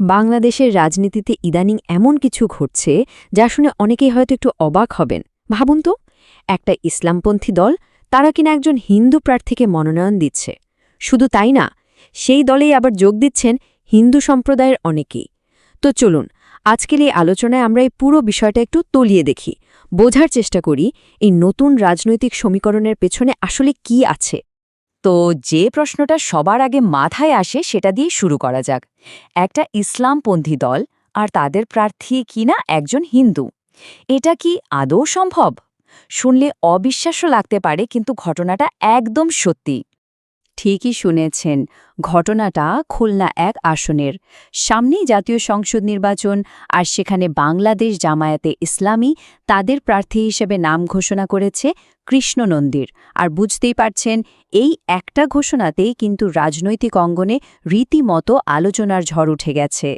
বাংলাদেশের রাজনীতিতে ইদানিং এমন কিছু ঘটছে যা শুনে অনেকেই হয়তো একটু অবাক হবেন। ভাবুন তো, একটা ইসলামপন্থী দল তারা কিনা একজন হিন্দু প্রার্থীকে মনোনয়ন দিচ্ছে। শুধু তাই না, সেই দলেই আবার যোগ দিচ্ছেন হিন্দু সম্প্রদায়ের অনেকেই। তো চলুন, আজকের এই আলোচনায় আমরা এই পুরো বিষয়টা একটু তলিয়ে দেখি। বোঝার চেষ্টা করি, এই নতুন রাজনৈতিক সমীকরণের পেছনে আসলে কি আছে? তো যে প্রশ্নটা সবার আগে মাথায় আসে সেটা দিয়ে শুরু করা যাক। একটা ইসলামপন্থী দল আর তাদের প্রার্থী কিনা একজন হিন্দু? এটা কি আদৌ সম্ভব? শুনলে অবিশ্বাস্য লাগতে পারে, কিন্তু ঘটনাটা একদম সত্যি। ঠিকই শুনেছেন, ঘটনাটা খুলনা এক আসনের। সামনেই জাতীয় সংসদ নির্বাচন, আর সেখানে বাংলাদেশ জামায়াতে ইসলামী তাদের প্রার্থী হিসেবে নাম ঘোষণা করেছে কৃষ্ণ নন্দীর। আর বুঝতেই পারছেন, এই একটা ঘোষণাতেই কিন্তু রাজনৈতিক অঙ্গনে রীতিমতো আলোচনার ঝড় উঠে গেছে।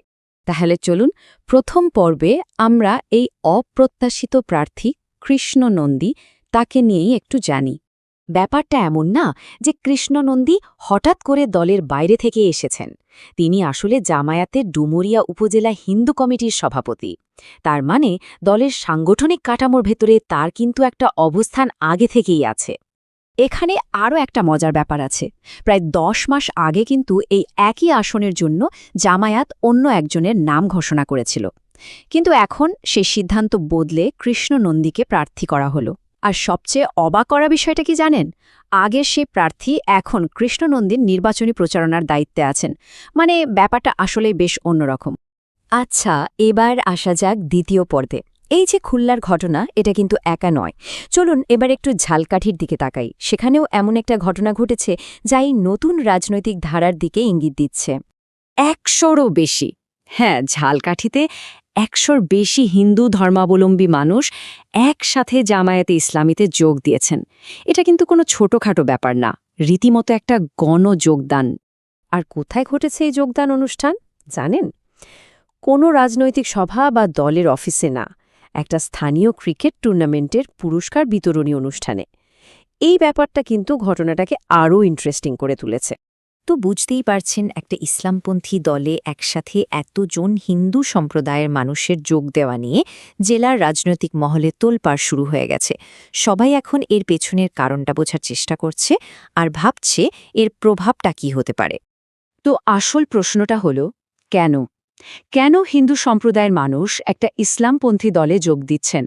তাহলে চলুন, প্রথম পর্বে আমরা এই অপ্রত্যাশিত প্রার্থী কৃষ্ণ নন্দী তাকে নিয়েই একটু জানি। ব্যাপারটা এমন না যে কৃষ্ণনন্দী হঠাৎ করে দলের বাইরে থেকে এসেছেন। তিনি আসলে জামায়াতের ডুমুরিয়া উপজেলা হিন্দু কমিটির সভাপতি। তার মানে দলের সাংগঠনিক কাঠামোর ভেতরে তার কিন্তু একটা অবস্থান আগে থেকেই আছে। এখানে আরও একটা মজার ব্যাপার আছে। প্রায় দশ মাস আগে কিন্তু এই একই আসনের জন্য জামায়াত অন্য একজনের নাম ঘোষণা করেছিল। কিন্তু এখন সে সিদ্ধান্ত বদলে কৃষ্ণ নন্দীকে প্রার্থী করা হলো। আর সবচেয়ে অবাক করা বিষয়টা কি জানেন? আগের সে প্রার্থী এখন কৃষ্ণনন্দীর নির্বাচনী প্রচারণার দায়িত্বে আছেন। মানে ব্যাপারটা আসলে বেশ অন্যরকম। আচ্ছা এবার আসা যাক দ্বিতীয় পর্বে। এই যে খুল্লার ঘটনা, এটা কিন্তু একা নয়। চলুন এবার একটু ঝালকাঠির দিকে তাকাই। সেখানেও এমন একটা ঘটনা ঘটেছে যা এই নতুন রাজনৈতিক ধারার দিকে ইঙ্গিত দিচ্ছে। একশোরও বেশি। হ্যাঁ ঝালকাঠিতে একশোর বেশি হিন্দু ধর্মাবলম্বী মানুষ একসাথে জামায়াতে ইসলামীতে যোগ দিয়েছেন। এটা কিন্তু কোনো ছোটখাটো ব্যাপার না, রীতিমতো একটা গণ যোগদান আর কোথায় ঘটেছে এই যোগদান অনুষ্ঠান? জানেন? কোনো রাজনৈতিক সভা বা দলের অফিসে না, একটা স্থানীয় ক্রিকেট টুর্নামেন্টের পুরস্কার বিতরণী অনুষ্ঠানে। এই ব্যাপারটা কিন্তু ঘটনাটাকে আরও ইন্টারেস্টিং করে তুলেছে। তো বুঝতেই পারছেন, একটা ইসলামপন্থী দলে একসাথে এতজন হিন্দু সম্প্রদায়ের মানুষের যোগ দেওয়া নিয়ে জেলার রাজনৈতিক মহলে তোলপাড় শুরু হয়ে গেছে। সবাই এখন এর পেছনের কারণটা বোঝার চেষ্টা করছে আর ভাবছে এর প্রভাবটা কি হতে পারে। তো আসল প্রশ্নটা হল, কেন? কেন হিন্দু সম্প্রদায়ের মানুষ একটা ইসলামপন্থী দলে যোগ দিচ্ছেন?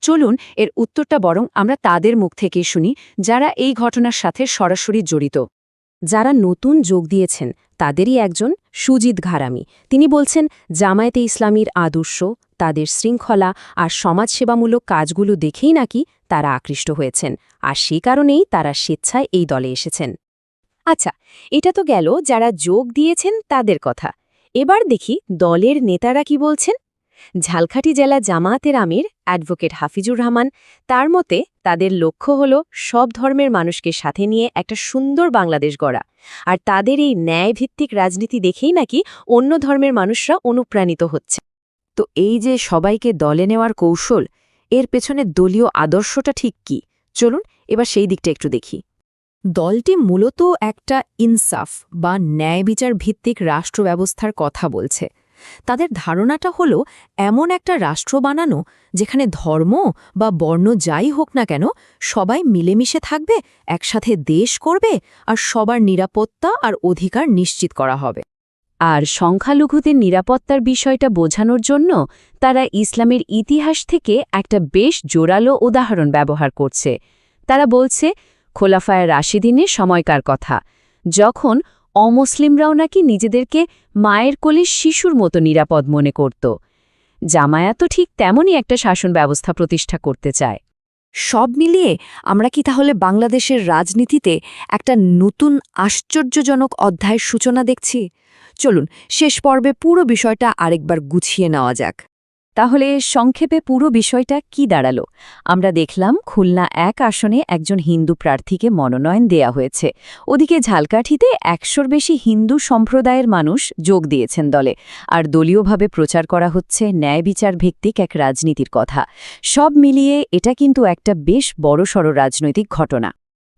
চলুন এর উত্তরটা বরং আমরা তাদের মুখ থেকে শুনি, যারা এই ঘটনার সাথে সরাসরি জড়িত। যারা নতুন যোগ দিয়েছেন, তাদেরই একজন সুজিত ঘারামি। তিনি বলছেন, জামায়াতে ইসলামীর আদর্শ, তাদের শৃঙ্খলা আর সমাজসেবামূলক কাজগুলো দেখেই নাকি তারা আকৃষ্ট হয়েছেন। আর সে কারণেই তারা স্বেচ্ছায় এই দলে এসেছেন। আচ্ছা এটা তো গেল যারা যোগ দিয়েছেন তাদের কথা। এবার দেখি দলের নেতারা কি বলছেন। ঝালকাঠি জেলা জামায়াতের আমির অ্যাডভোকেট হাফিজুর রহমান, তার মতে তাদের লক্ষ্য হল সব ধর্মের মানুষকে সাথে নিয়ে একটা সুন্দর বাংলাদেশ গড়া। আর তাদের এই ন্যায়ভিত্তিক রাজনীতি দেখেই নাকি অন্য ধর্মের মানুষরা অনুপ্রাণিত হচ্ছে। তো এই যে সবাইকে দলে নেওয়ার কৌশল, এর পেছনে দলীয় আদর্শটা ঠিক কি? চলুন এবার সেই দিকটা একটু দেখি। দলটি মূলত একটা ইনসাফ বা ন্যায় বিচার ভিত্তিক রাষ্ট্র ব্যবস্থার কথা বলছে। তাদের ধারণাটা হলো, এমন একটা রাষ্ট্র বানানো, যেখানে ধর্ম বা বর্ণ যাই হোক না কেন, সবাই মিলেমিশে থাকবে, একসাথে দেশ করবে, আর সবার নিরাপত্তা আর অধিকার নিশ্চিত করা হবে। আর সংখ্যালঘুদের নিরাপত্তার বিষয়টা বোঝানোর জন্য তারা ইসলামের ইতিহাস থেকে একটা বেশ জোরালো উদাহরণ ব্যবহার করছে। তারা বলছে, খোলাফায় রাশিদিনের সময়কার কথা, যখন অমুসলিমরাও নাকি নিজেদেরকে মায়ের কোলে শিশুর মতো নিরাপদ মনে করত। জামায়াত তো ঠিক তেমনই একটা শাসন ব্যবস্থা প্রতিষ্ঠা করতে চায়। সব মিলিয়ে আমরা কি তাহলে বাংলাদেশের রাজনীতিতে একটা নতুন আশ্চর্যজনক অধ্যায়ের সূচনা দেখছি? চলুন, শেষ পর্বে পুরো বিষয়টা আরেকবার গুছিয়ে নেওয়া যাক। তাহলে সংক্ষেপে পুরো বিষয়টা কি দাঁড়াল? আমরা দেখলাম খুলনা এক আসনে একজন হিন্দু প্রার্থীকে মনোনয়ন দেয়া হয়েছে। ওদিকে ঝালকাঠিতে একশোর বেশি হিন্দু সম্প্রদায়ের মানুষ যোগ দিয়েছেন দলে। আর দলীয়ভাবে প্রচার করা হচ্ছে ন্যায় বিচার ভিত্তিক এক রাজনীতির কথা। সব মিলিয়ে এটা কিন্তু একটা বেশ বড়সড় রাজনৈতিক ঘটনা।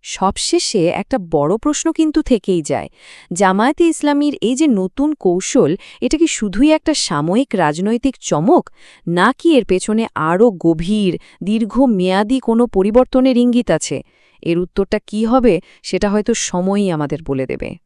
সবশেষে একটা বড় প্রশ্ন কিন্তু থেকেই যায়। জামায়াতে ইসলামীর এই যে নতুন কৌশল, এটা কি শুধুই একটা সাময়িক রাজনৈতিক চমক, নাকি এর পেছনে আরও গভীর, দীর্ঘমেয়াদী কোনো পরিবর্তনের ইঙ্গিত আছে? এর উত্তরটা কি হবে, সেটা হয়তো সময়ই আমাদের বলে দেবে।